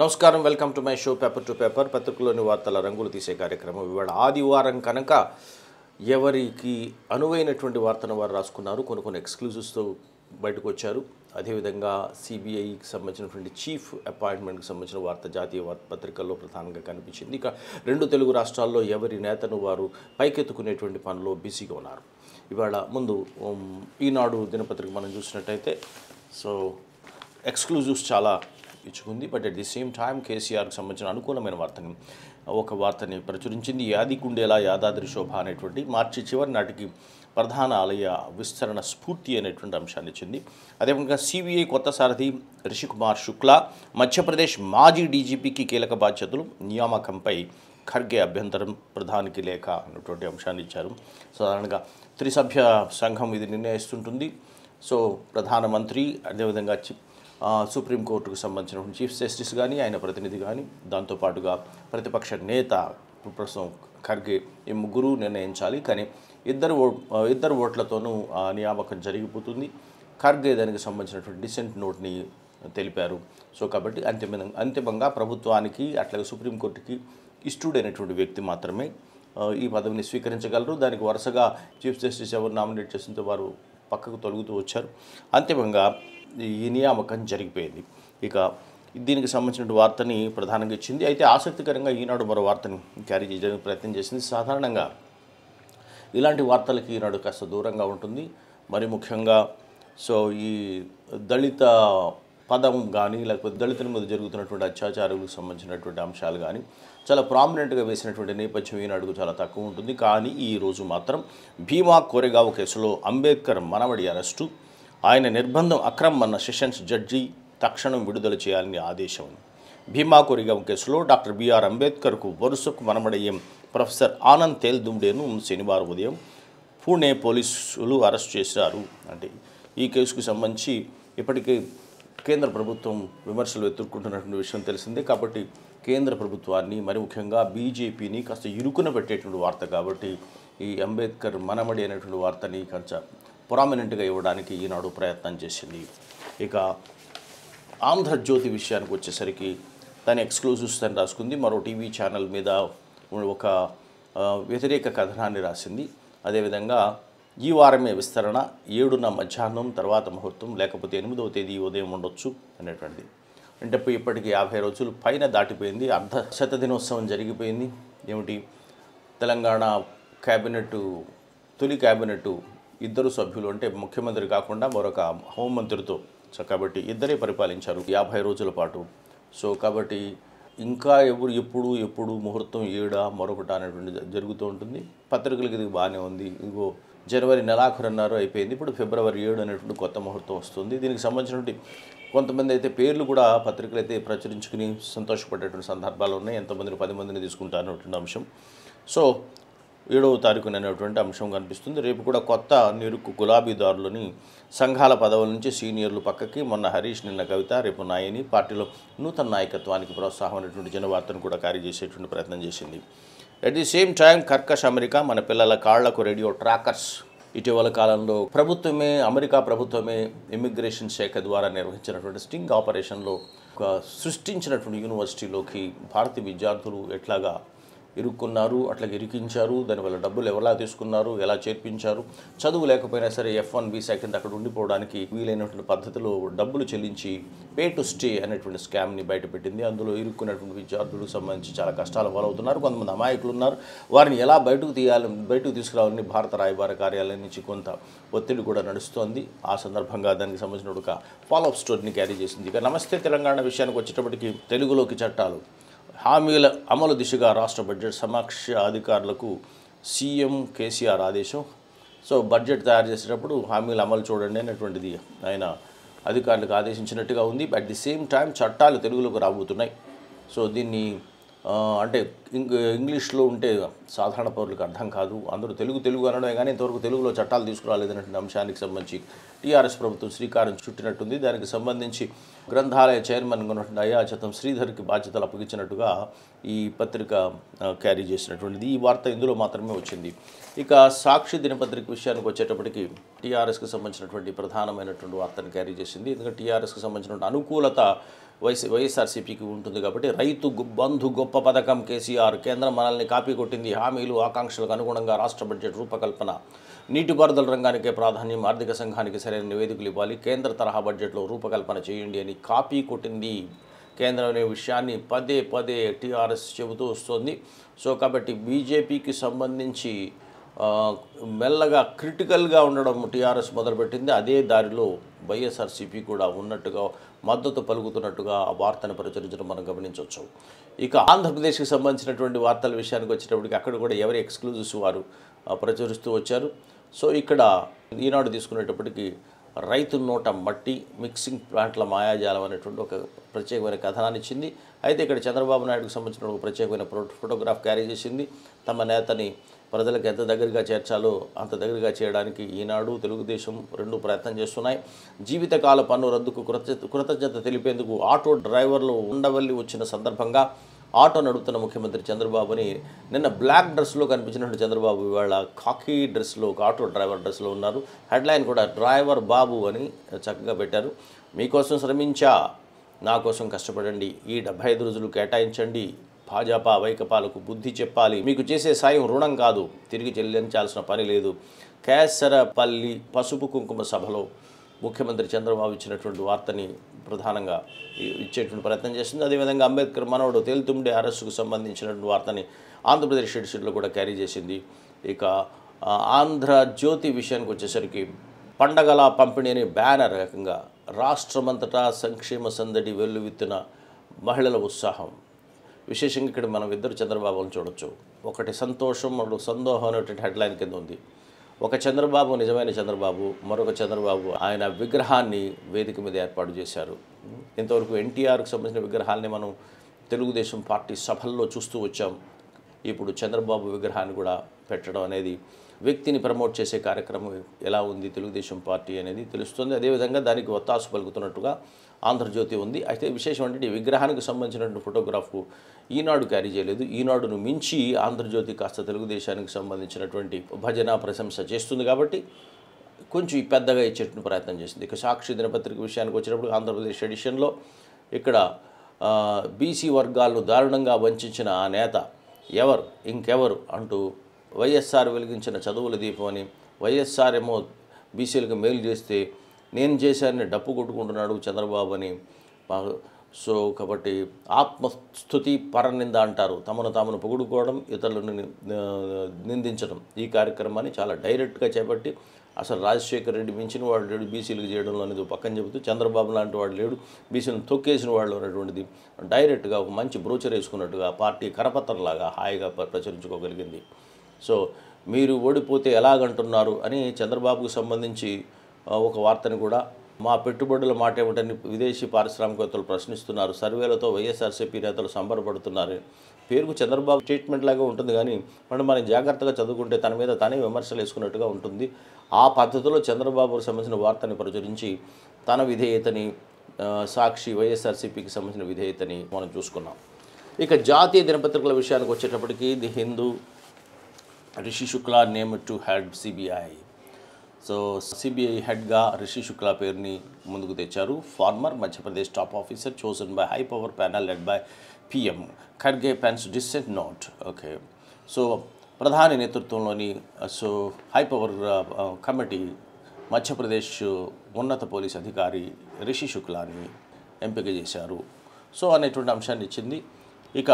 నమస్కారం welcome to my show paper to paper. పత్రికలోని వార్తల రంగులు తీసే కార్యక్రమం ఇవాళ ఆదివారం కనుక ఎవరికి అనువైనటువంటి వార్తను వారు రాసుకున్నారు. కొన్ని కొన్ని ఎక్స్క్లూజివ్స్తో బయటకు వచ్చారు. అదేవిధంగా సిబిఐకి సంబంధించినటువంటి చీఫ్ అపాయింట్మెంట్కి సంబంధించిన వార్త జాతీయ వార్త పత్రికల్లో ప్రధానంగా కనిపించింది. ఇక రెండు తెలుగు రాష్ట్రాల్లో ఎవరి నేతను వారు పైకెత్తుకునేటువంటి పనిలో బిజీగా ఉన్నారు. ఇవాళ ముందు ఈనాడు దినపత్రిక మనం చూసినట్టయితే సో ఎక్స్క్లూజివ్స్ చాలా ఇచ్చుకుంది but at the same time కేసీఆర్కి సంబంధించిన అనుకూలమైన వార్తని ఒక వార్తని ప్రచురించింది. యాదికుండేలా యాదాద్రి శోభ అనేటువంటి మార్చి చివరి నాటికి ప్రధాన ఆలయ విస్తరణ స్ఫూర్తి అనేటువంటి అంశాన్ని ఇచ్చింది. అదేవిధంగా సిబిఐ కొత్త సారథి రిషికుమార్ శుక్లా మధ్యప్రదేశ్ మాజీ డీజీపీకి కీలక బాధ్యతలు నియామకంపై ఖర్గే అభ్యంతరం ప్రధానికి లేఖ అన్నటువంటి అంశాన్ని ఇచ్చారు. సాధారణంగా త్రిసభ్య సంఘం ఇది నిర్ణయిస్తుంటుంది. సో ప్రధానమంత్రి అదేవిధంగా చి- సుప్రీంకోర్టుకు సంబంధించిన చీఫ్ జస్టిస్ కానీ ఆయన ప్రతినిధి కానీ దాంతోపాటుగా ప్రతిపక్ష నేత ప్రస్తుతం ఖర్గే ఈ ముగ్గురు నిర్ణయించాలి. కానీ ఇద్దరు ఓ- ఇద్దరు ఓట్లతోనూ ఆ నియామకం జరిగిపోతుంది. ఖర్గే దానికి సంబంధించినటువంటి డిసెంట్ నోట్ని తెలిపారు. సో కాబట్టి అంతిమ అంతిమంగా ప్రభుత్వానికి అట్లాగే సుప్రీంకోర్టుకి ఇష్టడైనటువంటి వ్యక్తి మాత్రమే ఈ పదవిని స్వీకరించగలరు. దానికి వరుసగా చీఫ్ జస్టిస్ ఎవరు నామినేట్ చేస్తుంటే వారు పక్కకు తొలుగుతూ వచ్చారు. అంతిమంగా ఈ నియామకం జరిగిపోయింది. ఇక దీనికి సంబంధించిన వార్తని ప్రధానంగా ఇచ్చింది. అయితే ఆసక్తికరంగా ఈనాడు మరో వార్తని క్యారీ చేయడానికి ప్రయత్నం చేసింది. సాధారణంగా ఇలాంటి వార్తలకి ఈనాడు కాస్త దూరంగా ఉంటుంది. మరి ముఖ్యంగా సో ఈ దళిత పదం కానీ లేకపోతే దళితుల మీద జరుగుతున్నటువంటి అత్యాచారాలకు సంబంధించినటువంటి అంశాలు కానీ చాలా ప్రామినెంట్గా వేసినటువంటి నేపథ్యం ఈనాడుకు చాలా తక్కువ ఉంటుంది. కానీ ఈ రోజు మాత్రం భీమా కోరెగావ్ కేసులో అంబేద్కర్ మనవడి అరెస్టు ఆయన నిర్బంధం అక్రమ్ అన్న సెషన్స్ జడ్జి తక్షణం విడుదల చేయాలని ఆదేశం. భీమా కోరేగావ్ కేసులో డాక్టర్ బిఆర్ అంబేద్కర్కు వరుసకు మనమడయ్యం ప్రొఫెసర్ ఆనంద్ తేల్దుండేను శనివారం ఉదయం పూణే పోలీసులు అరెస్ట్ చేశారు. అంటే ఈ కేసుకు సంబంధించి ఇప్పటికే కేంద్ర ప్రభుత్వం విమర్శలు ఎదుర్కొంటున్నటువంటి విషయం తెలిసిందే. కాబట్టి కేంద్ర ప్రభుత్వాన్ని మరి ముఖ్యంగా బీజేపీని కాస్త ఇరుకున పెట్టేటువంటి వార్త కాబట్టి ఈ అంబేద్కర్ మనమడి అనేటువంటి వార్తని కొంచెం ప్రామినెంట్గా ఇవ్వడానికి ఈనాడు ప్రయత్నం చేసింది. ఇక ఆంధ్రజ్యోతి విషయానికి వచ్చేసరికి తన ఎక్స్క్లూజివ్స్ తను రాసుకుంది. మరో టీవీ ఛానల్ మీద ఒక వ్యతిరేక కథనాన్ని రాసింది. అదేవిధంగా ఈ వారమే విస్తరణ ఏడున మధ్యాహ్నం తర్వాత ముహూర్తం లేకపోతే ఎనిమిదవ తేదీ ఉదయం ఉండొచ్చు అనేటువంటిది. అంటే ఇప్పటికి యాభై రోజులు పైన దాటిపోయింది అర్ధ శత దినోత్సవం జరిగిపోయింది. ఏమిటి? తెలంగాణ క్యాబినెట్ తొలి క్యాబినెట్ ఇద్దరు సభ్యులు అంటే ముఖ్యమంత్రి కాకుండా మరొక హోంమంత్రితో కాబట్టి ఇద్దరే పరిపాలించారు యాభై రోజుల పాటు. సో కాబట్టి ఇంకా ఎవరు ఎప్పుడు ఎప్పుడు ముహూర్తం ఏడా మరొకటి అనేటువంటి జరుగుతూ ఉంటుంది. పత్రికలకి ఇది బాగానే ఉంది. ఇదిగో జనవరి నెలాఖరు అన్నారు అయిపోయింది. ఇప్పుడు ఫిబ్రవరి ఏడు అనేటువంటి కొత్త ముహూర్తం వస్తుంది. దీనికి సంబంధించినటువంటి కొంతమంది అయితే పేర్లు కూడా పత్రికలు అయితే ప్రచురించుకుని సంతోషపడేటువంటి సందర్భాలు ఉన్నాయి. ఎంతమందిని పది మందిని తీసుకుంటారు అనేటువంటి అంశం. సో ఏడవ తారీఖున అనేటువంటి అంశం కనిపిస్తుంది. రేపు కూడా కొత్త నిరుక్కు గులాబీదారులని సంఘాల పదవుల నుంచి సీనియర్లు పక్కకి. మొన్న హరీష్ నిన్న కవిత రేపు నాయని పార్టీలో నూతన నాయకత్వానికి ప్రోత్సాహం అనేటువంటి జనవార్తను కూడా క్యారీ ప్రయత్నం చేసింది. అట్ ది సేమ్ టైం కర్కష్ అమెరికా మన పిల్లల కాళ్ళకు రేడియో ట్రాకర్స్. ఇటీవల కాలంలో ప్రభుత్వమే అమెరికా ప్రభుత్వమే ఇమిగ్రేషన్ శాఖ ద్వారా నిర్వహించినటువంటి స్టింగ్ ఆపరేషన్లో ఒక సృష్టించినటువంటి యూనివర్సిటీలోకి భారతీయ విద్యార్థులు ఎట్లాగా ఇరుక్కున్నారు అట్లా ఇరికించారు. దానివల్ల డబ్బులు ఎవరిలా తీసుకున్నారు ఎలా చేర్పించారు? చదువు లేకపోయినా సరే ఎఫ్ వన్ బీసా కింద అక్కడ ఉండిపోవడానికి వీలైనటువంటి పద్ధతిలో డబ్బులు చెల్లించి పే టు స్టే అనేటువంటి స్కామ్ని బయటపెట్టింది. అందులో ఇరుక్కున్నటువంటి విద్యార్థులకు సంబంధించి చాలా కష్టాలు పాలవుతున్నారు. కొంతమంది అమాయకులు ఉన్నారు. వారిని ఎలా బయటకు తీయాలి బయటకు తీసుకురావాలని భారత రాయబార కార్యాలయం నుంచి కొంత ఒత్తిడి కూడా నడుస్తోంది. ఆ సందర్భంగా దానికి సంబంధించిన ఒక ఫాలోఅప్ స్టోరీని క్యారీ చేసింది. ఇక నమస్తే తెలంగాణ విషయానికి వచ్చేటప్పటికి తెలుగులోకి చట్టాలు. హామీల అమలు దిశగా రాష్ట్ర బడ్జెట్ సమక్ష అధికారులకు సీఎం కేసీఆర్ ఆదేశం. సో బడ్జెట్ తయారు చేసేటప్పుడు హామీల అమలు చూడండి అనేటువంటిది ఆయన అధికారులకు ఆదేశించినట్టుగా ఉంది. అట్ ది సేమ్ టైం చట్టాలు తెలుగులోకి రాబోతున్నాయి. సో దీన్ని అంటే ఇంగ్లీష్లో ఉంటే సాధారణ పౌరులకు అర్థం కాదు. అందరూ తెలుగు తెలుగు అనడమే కానీ ఇంతవరకు తెలుగులో చట్టాలు తీసుకురాలేదనే అంశానికి సంబంధించి టీఆర్ఎస్ ప్రభుత్వం శ్రీకారం చుట్టినట్టుంది. దానికి సంబంధించి గ్రంథాలయ చైర్మన్ ఉన్నటువంటి అయాచతం శ్రీధర్కి బాధ్యతలు అప్పగించినట్టుగా ఈ పత్రిక క్యారీ చేసినటువంటిది. ఈ వార్త ఇందులో మాత్రమే వచ్చింది. ఇక సాక్షి దినపత్రిక విషయానికి వచ్చేటప్పటికి టీఆర్ఎస్కి సంబంధించినటువంటి ప్రధానమైనటువంటి వార్తను క్యారీ చేసింది. ఎందుకంటే టీఆర్ఎస్కి సంబంధించినటువంటి అనుకూలత వైసీ వైఎస్ఆర్సీపీకి ఉంటుంది కాబట్టి రైతు బంధు గొప్ప పథకం కేసీఆర్. కేంద్రం మనల్ని కాపీ కొట్టింది. హామీలు ఆకాంక్షలకు అనుగుణంగా రాష్ట్ర బడ్జెట్ రూపకల్పన. నీటిపారుదల రంగానికే ప్రాధాన్యం ఆర్థిక సంఘానికి సరైన నివేదికలు ఇవ్వాలి. కేంద్ర తరహా బడ్జెట్లో రూపకల్పన చేయండి అని కాపీ కొట్టింది. కేంద్రం అనే విషయాన్ని పదే పదే టీఆర్ఎస్ చెబుతూ వస్తుంది. సో కాబట్టి బీజేపీకి సంబంధించి మెల్లగా క్రిటికల్గా ఉండడం టీఆర్ఎస్ మొదలుపెట్టింది. అదే దారిలో వైఎస్ఆర్సీపీ కూడా ఉన్నట్టుగా మద్దతు పలుకుతున్నట్టుగా ఆ వార్తను ప్రచురించడం మనం గమనించవచ్చు. ఇక ఆంధ్రప్రదేశ్కి సంబంధించినటువంటి వార్తల విషయానికి వచ్చేటప్పటికి అక్కడ కూడా ఎవరి ఎక్స్క్లూజివ్స్ వారు ప్రచురిస్తూ వచ్చారు. సో ఇక్కడ ఈనాడు తీసుకునేటప్పటికి రైతు నోట మట్టి మిక్సింగ్ ప్లాంట్ల మాయాజాలం అనేటువంటి ఒక ప్రత్యేకమైన కథనాన్ని ఇచ్చింది. అయితే ఇక్కడ చంద్రబాబు నాయుడుకు సంబంధించిన ఒక ప్రత్యేకమైన ఫోటోగ్రాఫ్ క్యారీ చేసింది. తమ నేతని ప్రజలకు ఎంత దగ్గరగా చేర్చాలో అంత దగ్గరగా చేయడానికి ఈనాడు తెలుగుదేశం రెండు ప్రయత్నం చేస్తున్నాయి. జీవితకాల పన్ను రద్దుకు కృత కృతజ్ఞత తెలిపేందుకు ఆటో డ్రైవర్లు ఉండవల్లి వచ్చిన సందర్భంగా ఆటో నడుపుతున్న ముఖ్యమంత్రి చంద్రబాబుని నిన్న బ్లాక్ డ్రెస్లో కనిపించినట్టు చంద్రబాబు ఇవాళ కాకీ డ్రెస్లో ఒక ఆటో డ్రైవర్ డ్రెస్లో ఉన్నారు. హెడ్లైన్ కూడా డ్రైవర్ బాబు అని చక్కగా పెట్టారు. మీకోసం శ్రమించా నా కోసం కష్టపడండి. ఈ డెబ్బై ఐదు రోజులు కేటాయించండి. భాజపా వైకపాలకు బుద్ధి చెప్పాలి. మీకు చేసే సాయం రుణం కాదు. తిరిగి చెల్లించాల్సిన పని లేదు. కేసరపల్లి పసుపు కుంకుమ సభలో ముఖ్యమంత్రి చంద్రబాబు ఇచ్చినటువంటి వార్తని ప్రధానంగా ఇచ్చేటువంటి ప్రయత్నం చేస్తుంది. అదేవిధంగా అంబేద్కర్ మనవడు తేలుతుండే అరెస్టుకు సంబంధించినటువంటి వార్తని ఆంధ్రప్రదేశ్ ఎడిషన్లో కూడా క్యారీ చేసింది. ఇక ఆంధ్రజ్యోతి ఆంధ్ర జ్యోతి విషయానికి వచ్చేసరికి పండగల పంపిణీ అనే బ్యానర్ రకంగా రాష్ట్రమంతటా సంక్షేమ సందడి వెల్లువిత్తిన మహిళల ఉత్సాహం. విశేషంగా ఇక్కడ మనం ఇద్దరు చంద్రబాబును చూడొచ్చు. ఒకటి సంతోషం మరొక సందోహం అనేటువంటి హెడ్లైన్ కింద ఉంది. ఒక చంద్రబాబు నిజమైన చంద్రబాబు మరొక చంద్రబాబు ఆయన విగ్రహాన్ని వేదిక మీద ఏర్పాటు చేశారు. ఇంతవరకు ఎన్టీఆర్కు సంబంధించిన విగ్రహాలని మనం తెలుగుదేశం పార్టీ సభల్లో చూస్తూ వచ్చాం. ఇప్పుడు చంద్రబాబు విగ్రహాన్ని కూడా పెట్టడం అనేది వ్యక్తిని ప్రమోట్ చేసే కార్యక్రమం ఎలా ఉంది తెలుగుదేశం పార్టీ అనేది తెలుస్తుంది. అదేవిధంగా దానికి ఒత్తాసు పలుకుతున్నట్టుగా ఆంధ్రజ్యోతి ఉంది. అయితే విశేషం అంటే విగ్రహానికి సంబంధించినటువంటి ఫోటోగ్రాఫ్ ఈనాడు క్యారీ చేయలేదు. ఈనాడును మించి ఆంధ్రజ్యోతి కాస్త తెలుగుదేశానికి సంబంధించినటువంటి భజన ప్రశంస చేస్తుంది కాబట్టి కొంచెం పెద్దగా ఇచ్చేటువంటి ప్రయత్నం చేసింది. ఇక సాక్షి దినపత్రిక విషయానికి వచ్చినప్పుడు ఆంధ్రప్రదేశ్ ఎడిషన్లో ఇక్కడ బీసీ వర్గాలను దారుణంగా వంచిన ఆ నేత ఎవరు? ఇంకెవరు? అంటూ వైఎస్ఆర్ వెలిగించిన చదువుల దీపం అని వైఎస్ఆర్ ఏమో బీసీలకు మేలు చేస్తే నేను చేశానని డప్పు కొట్టుకుంటున్నాడు చంద్రబాబు అని సో కాబట్టి ఆత్మస్థుతి పరనింద అంటారు. తమను తామును పొగుడుకోవడం ఇతరులను నిందించడం ఈ కార్యక్రమాన్ని చాలా డైరెక్ట్గా చేపట్టి అసలు రాజశేఖర రెడ్డి మించిన వాడు లేడు బీసీలకు చేయడంలో అనేది పక్కన చెబుతూ చంద్రబాబు లాంటి వాడు లేడు బీసీలను తొక్కేసిన వాళ్ళు అనేటువంటిది డైరెక్ట్గా ఒక మంచి బ్రోచర్ వేసుకున్నట్టుగా పార్టీ కరపత్రంలాగా హాయిగా ప్రచురించుకోగలిగింది. సో మీరు ఓడిపోతే ఎలాగంటున్నారు అని చంద్రబాబుకు సంబంధించి ఒక వార్తని కూడా మా పెట్టుబడుల మాట ఏమిటని విదేశీ పారిశ్రామికవేత్తలు ప్రశ్నిస్తున్నారు. సర్వేలతో వైఎస్ఆర్సీపీ నేతలు సంబరపడుతున్నారు. పేరుకు చంద్రబాబు ట్రీట్మెంట్ లాగా ఉంటుంది కానీ మనం మనం జాగ్రత్తగా చదువుకుంటే తన మీద తనే విమర్శలు వేసుకున్నట్టుగా ఉంటుంది. ఆ పద్ధతిలో చంద్రబాబుకు సంబంధించిన వార్తని ప్రచురించి తన విధేయతని సాక్షి వైఎస్ఆర్సీపీకి సంబంధించిన విధేయతని మనం చూసుకున్నాం. ఇక జాతీయ దినపత్రికల విషయానికి వచ్చేటప్పటికి the Hindu Rishi Shukla name to head CBI. So CBI హెడ్గా రిషి శుక్లా పేరుని ముందుకు తెచ్చారు. Former Madhya Pradesh top officer chosen by high power panel led by PM Kharge pens dissent note. Okay. So ప్రధాని నేతృత్వంలోని so high power committee Madhya Pradesh ఉన్నత police అధికారి రిషి శుక్లాని ఎంపిక చేశారు. సో అనేటువంటి అంశాన్ని ఇచ్చింది. ఇక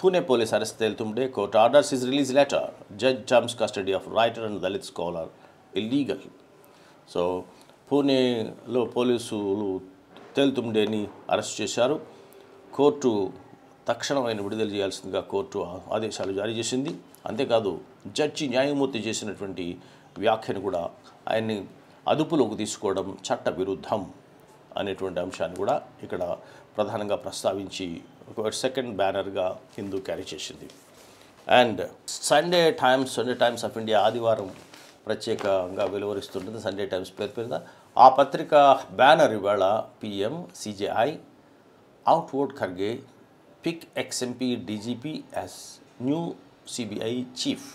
Pune police arrest తేలుతుంటే court orders his release later. Judge terms custody of writer and Dalit scholar. Illegal so పూణేలో పోలీసులు తేల్తుండేని అరెస్ట్ చేశారు. కోర్టు తక్షణమైన విడుదల చేయాల్సిందిగా కోర్టు ఆదేశాలు జారీ చేసింది. అంతేకాదు జడ్జి న్యాయమూర్తి చేసినటువంటి వ్యాఖ్యను కూడా ఆయన్ని అదుపులోకి తీసుకోవడం చట్ట విరుద్ధం అనేటువంటి అంశాన్ని కూడా ఇక్కడ ప్రధానంగా ప్రస్తావించి ఒక సెకండ్ బ్యానర్గా హిందూ క్యారీ చేసింది. And Sunday Times Sunday Times of India ఆదివారం ప్రత్యేకంగా వెలువరిస్తుంటుంది సండే టైమ్స్ పేరు పేరున. ఆ పత్రిక బ్యానర్ ఇవాళ PM CJI outward Kharge pick ex MP DGP as new CBI chief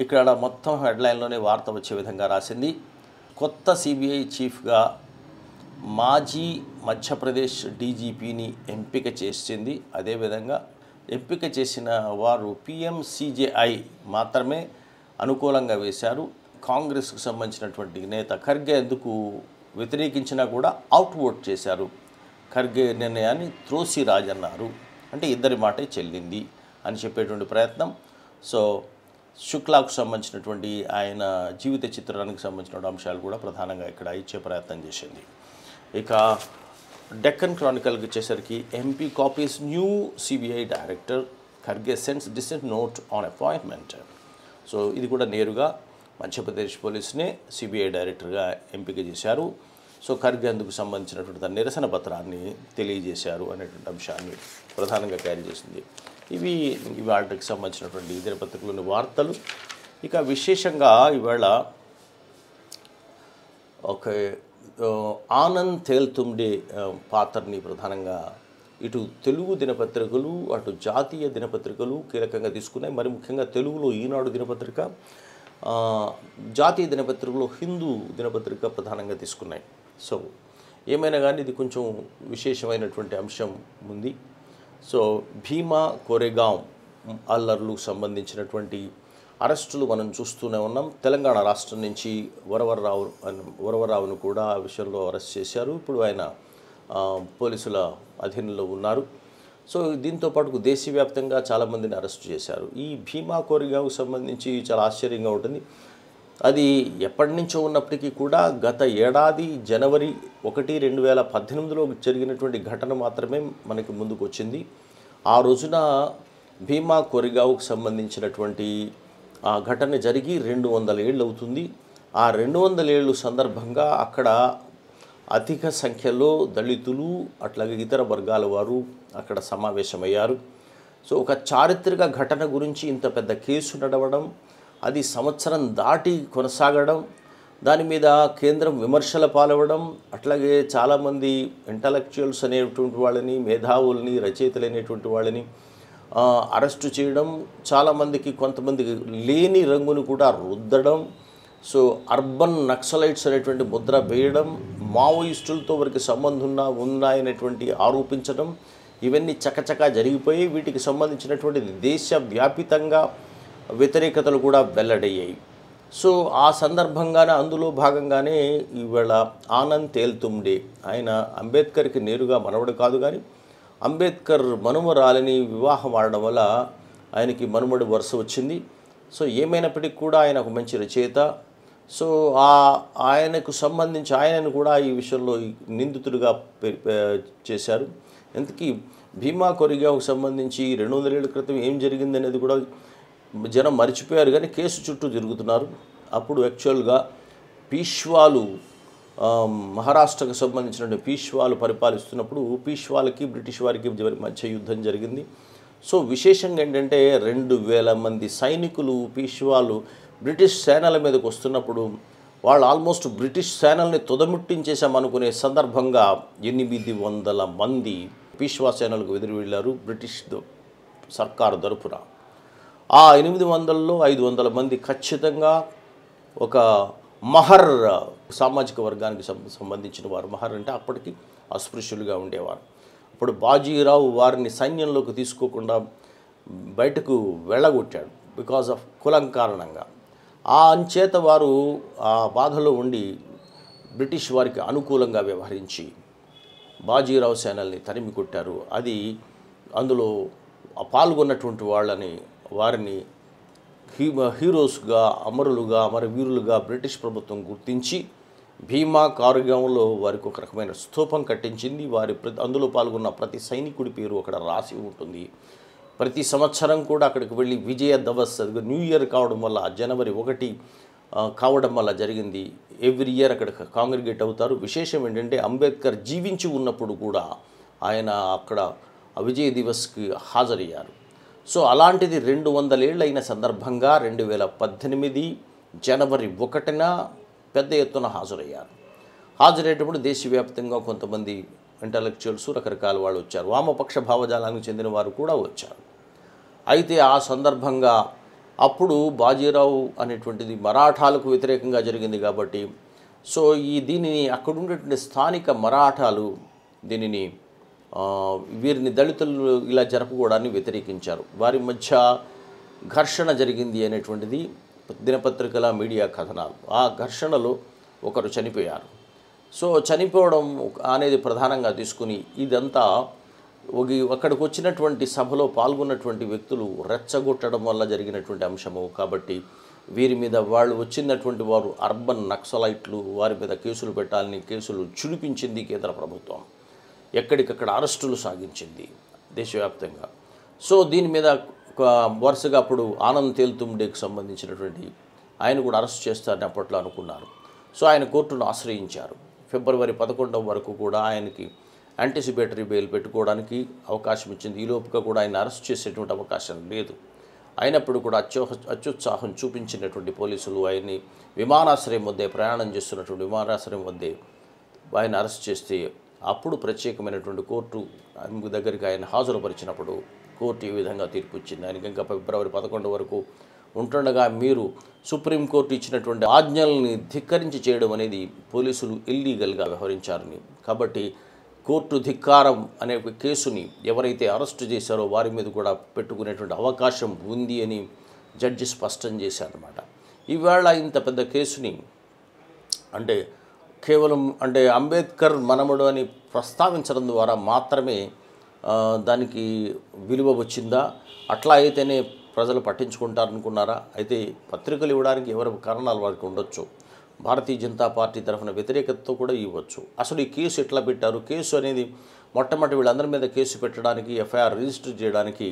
ఇక్కడ మొత్తం హెడ్లైన్లోనే వార్త వచ్చే విధంగా రాసింది. కొత్త సిబిఐ చీఫ్గా మాజీ మధ్యప్రదేశ్ డీజీపీని ఎంపిక చేసింది. అదేవిధంగా ఎంపిక చేసిన వారు పిఎంసిజేఐ మాత్రమే అనుకూలంగా వేశారు. కాంగ్రెస్కు సంబంధించినటువంటి నేత ఖర్గే ఎందుకు వ్యతిరేకించినా కూడా అవుట్ ఓట్ చేశారు? ఖర్గే నిర్ణయాన్ని త్రోసిరాజ్ అన్నారు. అంటే ఇద్దరి మాటే చెల్లింది అని చెప్పేటువంటి ప్రయత్నం. సో శుక్లాకు సంబంధించినటువంటి ఆయన జీవిత చిత్రానికి సంబంధించిన అంశాలు కూడా ప్రధానంగా ఇక్కడ ఇచ్చే ప్రయత్నం చేసింది. ఇక డెక్కన్ క్రానికల్కి వచ్చేసరికి MP cop is new CBI director Kharge sends dissent note on appointment. So ఇది కూడా నేరుగా మధ్యప్రదేశ్ పోలీసుని సిబిఐ డైరెక్టర్గా ఎంపిక చేశారు. సో ఖర్గే అందుకు సంబంధించినటువంటి తన నిరసన పత్రాన్ని తెలియజేశారు అనేటువంటి అంశాన్ని ప్రధానంగా క్యారీ చేసింది. ఇవి ఇవాళకి సంబంధించినటువంటి దినపత్రికలోని వార్తలు. ఇక విశేషంగా ఇవాళ ఒక ఆనంద్ తేల్తుండే పాత్రని ప్రధానంగా ఇటు తెలుగు దినపత్రికలు అటు జాతీయ దినపత్రికలు కీలకంగా తీసుకున్నాయి. మరి ముఖ్యంగా తెలుగులో ఈనాడు దినపత్రిక జాతీయ దినపత్రికలో హిందూ దినపత్రిక ప్రధానంగా తీసుకున్నాయి. సో ఏమైనా కానీ ఇది కొంచెం విశేషమైనటువంటి అంశం ఉంది. సో భీమా కోరేగాం అల్లర్లకు సంబంధించినటువంటి అరెస్టులు మనం చూస్తూనే ఉన్నాం. తెలంగాణ రాష్ట్రం నుంచి వరవరరావు వరవరరావును కూడా ఆ విషయంలో అరెస్ట్ చేశారు. ఇప్పుడు ఆయన పోలీసుల అధీనంలో ఉన్నారు. సో దీంతో పాటు దేశవ్యాప్తంగా చాలామందిని అరెస్ట్ చేశారు. ఈ భీమా కోరిగాకు సంబంధించి చాలా ఆశ్చర్యంగా ఉంటుంది. అది ఎప్పటి నుంచో ఉన్నప్పటికీ కూడా గత ఏడాది జనవరి ఒకటి రెండు వేల పద్దెనిమిదిలో జరిగినటువంటి ఘటన మాత్రమే మనకి ముందుకు వచ్చింది. ఆ రోజున భీమా కొరిగావుకు సంబంధించినటువంటి ఆ ఘటన జరిగి రెండు వందల ఏళ్ళు అవుతుంది. ఆ రెండు వందల ఏళ్ళు సందర్భంగా అక్కడ అధిక సంఖ్యలో దళితులు అట్లాగే ఇతర వర్గాల వారు అక్కడ సమావేశమయ్యారు. సో ఒక చారిత్రక ఘటన గురించి ఇంత పెద్ద కేసు నడవడం అది సంవత్సరం దాటి కొనసాగడం దాని మీద కేంద్రం విమర్శల పాలవడం అట్లాగే చాలామంది ఇంటలెక్చువల్స్ అనేటువంటి వాళ్ళని మేధావుల్ని రచయితలు అనేటువంటి వాళ్ళని అరెస్టు చేయడం చాలామందికి కొంతమందికి లేని రంగును కూడా రుద్దడం సో అర్బన్ నక్సలైట్స్ అనేటువంటి ముద్ర వేయడం మావోయిస్టులతో వారికి సంబంధం ఉన్నా ఉన్నాయనేటువంటి ఆరోపించడం ఇవన్నీ చకచకా జరిగిపోయి వీటికి సంబంధించినటువంటి దేశవ్యాపితంగా వ్యతిరేకతలు కూడా వెల్లడయ్యాయి. సో ఆ సందర్భంగానే అందులో భాగంగానే ఈవేళ ఆనంద్ తేల్తుండే. ఆయన అంబేద్కర్కి నేరుగా మనవడు కాదు కానీ అంబేద్కర్ మనుమరాలిని వివాహం ఆడడం వల్ల ఆయనకి మనుమడి వరుస వచ్చింది. సో ఏమైనప్పటికీ కూడా ఆయన ఒక మంచి రచయిత. సో ఆ ఆయనకు సంబంధించి ఆయనను కూడా ఈ విషయంలో నిందితుడిగా చేశారు. ఎందుకీ భీమా కొరిగాకు సంబంధించి రెండు వందల ఏళ్ళ క్రితం ఏం జరిగింది అనేది కూడా జనం మర్చిపోయారు కానీ కేసు చుట్టూ తిరుగుతున్నారు. అప్పుడు యాక్చువల్గా పీష్వాలు మహారాష్ట్రకు సంబంధించిన పీష్వాలు పరిపాలిస్తున్నప్పుడు పీష్వాలకి బ్రిటిష్ వారికి మధ్య యుద్ధం జరిగింది. సో విశేషంగా ఏంటంటే రెండు వేల మంది సైనికులు పీష్వాలు బ్రిటిష్ సేనల మీదకి వస్తున్నప్పుడు వాళ్ళు ఆల్మోస్ట్ బ్రిటిష్ సేనల్ని తుదముట్టించేసామనుకునే సందర్భంగా ఎనిమిది వందల మంది పీష్వా సేనలకు ఎదురు వెళ్ళారు బ్రిటిష్ సర్కారు తరపున. ఆ ఎనిమిది వందల్లో ఐదు వందల మంది ఖచ్చితంగా ఒక మహర్ సామాజిక వర్గానికి సం- సంబంధించిన వారు. మహర్ అంటే అప్పటికి అస్పృశ్యులుగా ఉండేవారు. అప్పుడు బాజీరావు వారిని సైన్యంలోకి తీసుకోకుండా బయటకు వెళ్ళగొట్టాడు బికాజ్ ఆఫ్ కులం కారణంగా. ఆ అంచేత వారు ఆ బాధలో ఉండి బ్రిటిష్ వారికి అనుకూలంగా వ్యవహరించి బాజీరావు సేనల్ని తరిమి కొట్టారు. అది అందులో పాల్గొన్నటువంటి వాళ్ళని వారిని హీ హీరోస్గా అమరులుగా అమరవీరులుగా బ్రిటిష్ ప్రభుత్వం గుర్తించి భీమా కారుగాంలో వారికి ఒక రకమైన స్థూపం కట్టించింది. వారి ప్రతి అందులో పాల్గొన్న ప్రతి సైనికుడి పేరు అక్కడ రాసి ఉంటుంది. ప్రతి సంవత్సరం కూడా అక్కడికి వెళ్ళి విజయ దవస్ న్యూ ఇయర్ కావడం వల్ల జనవరి ఒకటి కావడం వల్ల జరిగింది. ఎవ్రీ ఇయర్ అక్కడ కాంగ్రిగేట్ అవుతారు. విశేషం ఏంటంటే అంబేద్కర్ జీవించి ఉన్నప్పుడు కూడా ఆయన అక్కడ విజయ దివస్కి హాజరయ్యారు. సో అలాంటిది రెండు వందలేళ్ళైన సందర్భంగా రెండు వేల పద్దెనిమిది జనవరి ఒకటిన పెద్ద ఎత్తున హాజరయ్యారు. హాజరయ్యేటప్పుడు దేశవ్యాప్తంగా కొంతమంది ఇంటలెక్చువల్స్ రకరకాల వాళ్ళు వచ్చారు. వామపక్ష భావజాలానికి చెందిన వారు కూడా వచ్చారు. అయితే ఆ సందర్భంగా అప్పుడు బాజీరావు అనేటువంటిది మరాఠాలకు వ్యతిరేకంగా జరిగింది కాబట్టి. సో ఈ దీనిని అక్కడ ఉండేటువంటి స్థానిక మరాఠాలు దీనిని వీరిని దళితులు ఇలా జరపకూడాన్ని వ్యతిరేకించారు. వారి మధ్య ఘర్షణ జరిగింది అనేటువంటిది దినపత్రికల మీడియా కథనాలు. ఆ ఘర్షణలో ఒకరు చనిపోయారు. సో చనిపోవడం అనేది ప్రధానంగా తీసుకుని ఇదంతా అక్కడికి వచ్చినటువంటి సభలో పాల్గొన్నటువంటి వ్యక్తులు రెచ్చగొట్టడం వల్ల జరిగినటువంటి అంశము. కాబట్టి వీరి మీద వాళ్ళు వచ్చినటువంటి వారు అర్బన్ నక్సలైట్లు వారి మీద కేసులు పెట్టాలని కేసులు చులిపించింది కేంద్ర ప్రభుత్వం. ఎక్కడికక్కడ అరెస్టులు సాగించింది దేశవ్యాప్తంగా. సో దీని మీద ఒక వరుసగా అప్పుడు ఆనంద్ తేల్తుండేకి సంబంధించినటువంటి ఆయన కూడా అరెస్ట్ చేస్తారని అప్పట్లో అనుకున్నారు. సో ఆయన కోర్టును ఆశ్రయించారు. ఫిబ్రవరి పదకొండవ వరకు కూడా ఆయనకి యాంటిసిపేటరీ బెయిల్ పెట్టుకోవడానికి అవకాశం ఇచ్చింది. ఈ లోపుగా కూడా ఆయన అరెస్ట్ చేసేటువంటి అవకాశం లేదు. అయినప్పుడు కూడా అత్యోహ అత్యుత్సాహం చూపించినటువంటి పోలీసులు ఆయన్ని విమానాశ్రయం వద్దే ప్రయాణం చేస్తున్నటువంటి విమానాశ్రయం వద్దే ఆయన అరెస్ట్ చేస్తే అప్పుడు ప్రత్యేకమైనటువంటి కోర్టు దగ్గరికి ఆయన హాజరుపరిచినప్పుడు కోర్టు ఈ విధంగా తీర్పు ఇచ్చింది. ఆయనకి ఇంకా ఫిబ్రవరి పదకొండు వరకు ఉంటుండగా మీరు సుప్రీంకోర్టు ఇచ్చినటువంటి ఆజ్ఞల్ని ధిక్కరించి చేయడం అనేది పోలీసులు ఇల్లీగల్గా వ్యవహరించారని. కాబట్టి కోర్టు ధిక్కారం అనే ఒక కేసుని ఎవరైతే అరెస్టు చేశారో వారి మీద కూడా పెట్టుకునేటువంటి అవకాశం ఉంది అని జడ్జి స్పష్టం చేశారనమాట ఈవేళ ఇంత పెద్ద కేసుని అంటే కేవలం అంటే అంబేద్కర్ మనముడు అని ప్రస్తావించడం ద్వారా మాత్రమే దానికి విలువ వచ్చిందా? అట్లా అయితేనే ప్రజలు పట్టించుకుంటారనుకున్నారా? అయితే పత్రికలు ఇవ్వడానికి ఎవరి కారణాలు వారికి ఉండొచ్చు. భారతీయ జనతా పార్టీ తరఫున వ్యతిరేకతతో కూడా ఇవ్వచ్చు. అసలు ఈ కేసు ఎట్లా పెట్టారు? కేసు అనేది మొట్టమొదటి వీళ్ళందరి మీద కేసు పెట్టడానికి ఎఫ్ఐఆర్ రిజిస్టర్ చేయడానికి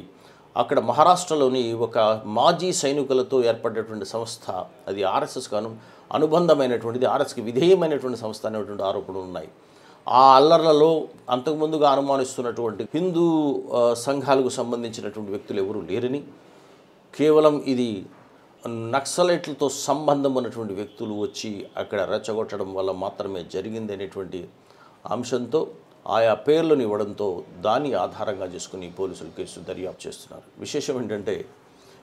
అక్కడ మహారాష్ట్రలోని ఒక మాజీ సైనికులతో ఏర్పడినటువంటి సంస్థ అది ఆర్ఎస్ఎస్ అను అనుబంధమైనటువంటిది ఆర్ఎస్కి విధేయమైనటువంటి సంస్థ అనేటువంటి ఆరోపణలు ఉన్నాయి. ఆ అల్లర్లలో అంతకుముందుగా అనుమానిస్తున్నటువంటి హిందూ సంఘాలకు సంబంధించినటువంటి వ్యక్తులు ఎవరూ లేరని కేవలం ఇది నక్సలైట్లతో సంబంధం ఉన్నటువంటి వ్యక్తులు వచ్చి అక్కడ రెచ్చగొట్టడం వల్ల మాత్రమే జరిగింది అనేటువంటి అంశంతో ఆయా పేర్లను ఇవ్వడంతో దాన్ని ఆధారంగా చేసుకుని పోలీసులు కేసు దర్యాప్తు చేస్తున్నారు. విశేషం ఏంటంటే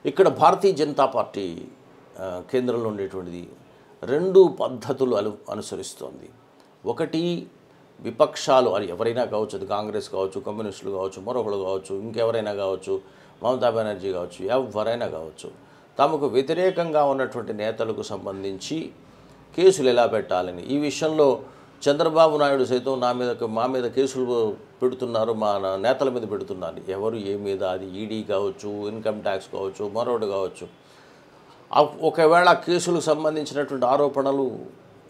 ఇక్కడ భారతీయ జనతా పార్టీ కేంద్రంలో ఉండేటువంటిది రెండు పద్ధతులు అను అనుసరిస్తోంది. ఒకటి విపక్షాలు అది ఎవరైనా కావచ్చు అది కాంగ్రెస్ కావచ్చు కమ్యూనిస్టులు కావచ్చు మరొకరు కావచ్చు ఇంకెవరైనా కావచ్చు మమతా బెనర్జీ కావచ్చు ఎవరైనా కావచ్చు తమకు వ్యతిరేకంగా ఉన్నటువంటి నేతలకు సంబంధించి కేసులు ఎలా పెట్టాలని? ఈ విషయంలో చంద్రబాబు నాయుడు సైతం నా మీద మా మీద కేసులు పెడుతున్నారు మా నా- నేతల మీద పెడుతున్నారు. ఎవరు ఏ మీద? అది ఈడీ కావచ్చు ఇన్కమ్ ట్యాక్స్ కావచ్చు మరొకటి కావచ్చు. ఒకవేళ కేసులకు సంబంధించినటువంటి ఆరోపణలు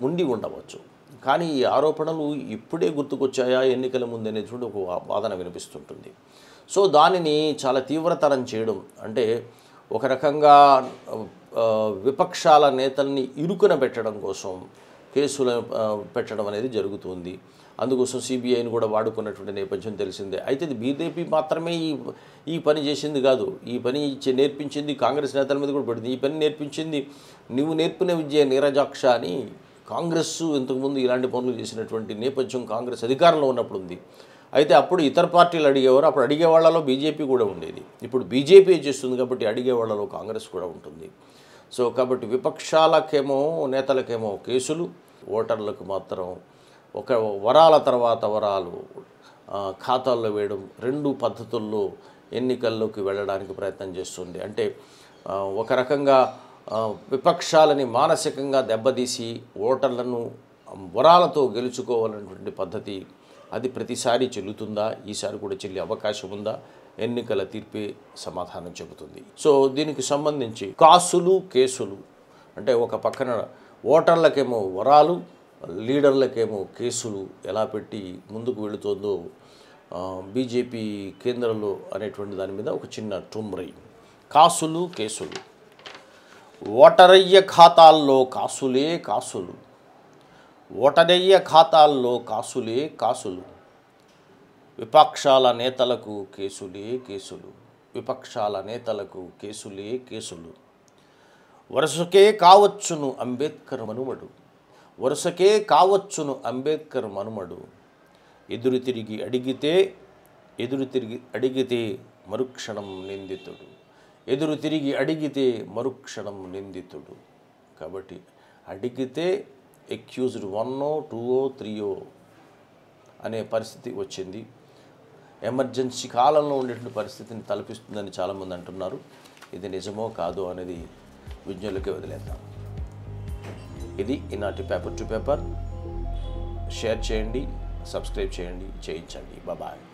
ఉండి ఉండవచ్చు. కానీ ఈ ఆరోపణలు ఇప్పుడే గుర్తుకొచ్చాయా? ఎన్నికల ముందు అనేటువంటి ఒక వాదన వినిపిస్తుంటుంది. సో దానిని చాలా తీవ్రతరం చేయడం అంటే ఒక రకంగా విపక్షాల నేతల్ని ఇరుకున పెట్టడం కోసం కేసులు పెట్టడం అనేది జరుగుతుంది. అందుకోసం సిబిఐని కూడా వాడుకున్నటువంటి నేపథ్యం తెలిసిందే. అయితే ఇది బీజేపీ మాత్రమే ఈ ఈ పని చేసింది కాదు. ఈ పని ఇచ్చే నేర్పించింది కాంగ్రెస్ నేతల మీద కూడా పడింది. ఈ పని నేర్పించింది నువ్వు నేర్పిన విద్య నీరజాక్ష అని కాంగ్రెస్ ఇంతకుముందు ఇలాంటి పనులు చేసినటువంటి నేపథ్యం కాంగ్రెస్ అధికారంలో ఉన్నప్పుడు ఉంది. అయితే అప్పుడు ఇతర పార్టీలు అడిగేవారు అప్పుడు అడిగే వాళ్ళలో బీజేపీ కూడా ఉండేది. ఇప్పుడు బీజేపీ చేస్తుంది కాబట్టి అడిగే వాళ్ళలో కాంగ్రెస్ కూడా ఉంటుంది. సో కాబట్టి విపక్షాలకేమో నేతలకేమో కేసులు ఓటర్లకు మాత్రం ఒక వరాల తర్వాత వరాలు ఖాతాల్లో వేయడం రెండు పద్ధతుల్లో ఎన్నికల్లోకి వెళ్ళడానికి ప్రయత్నం చేస్తుంది. అంటే ఒక రకంగా విపక్షాలని మానసికంగా దెబ్బతీసి ఓటర్లను వరాలతో గెలుచుకోవాలనేటువంటి పద్ధతి అది ప్రతిసారి చెల్లుతుందా? ఈసారి కూడా చెల్లే అవకాశం ఉందా? ఎన్నికల తీర్పే సమాధానం చెబుతుంది. సో దీనికి సంబంధించి కాసులు కేసులు అంటే ఒక పక్కన ఓటర్లకేమో వరాలు లీడర్లకేమో కేసులు ఎలా పెట్టి ముందుకు వెళుతోందో బీజేపీ కేంద్రంలో అనేటువంటి దాని మీద ఒక చిన్న టుమ్రై కాసులు కేసులు. ఓటరయ్య ఖాతాల్లో కాసులే కాసులు. ఓటనెయ్య ఖాతాల్లో కాసులే కాసులు. విపక్షాల నేతలకు కేసులే కేసులు. విపక్షాల నేతలకు కేసులే కేసులు. వరుసకే కావచ్చును అంబేద్కర్ మనుమడు. వరుసకే కావచ్చును అంబేద్కర్ మనుమడు. ఎదురు తిరిగి అడిగితే ఎదురు తిరిగి అడిగితే మరుక్షణం నిందితుడు. ఎదురు తిరిగి అడిగితే మరుక్షణం నిందితుడు. కాబట్టి అడిగితే ఎక్యూజ్డ్ వన్నో టూఓ త్రీయో అనే పరిస్థితి వచ్చింది. ఎమర్జెన్సీ కాలంలో ఉండేటువంటి పరిస్థితిని తలపిస్తుందని చాలామంది అంటున్నారు. ఇది నిజమో కాదో అనేది విజ్ఞులకే వదిలేద్దాం. ఇది ఈనాటి పేపర్ టు పేపర్. షేర్ చేయండి సబ్స్క్రైబ్ చేయండి చేయించండి. బాయ్.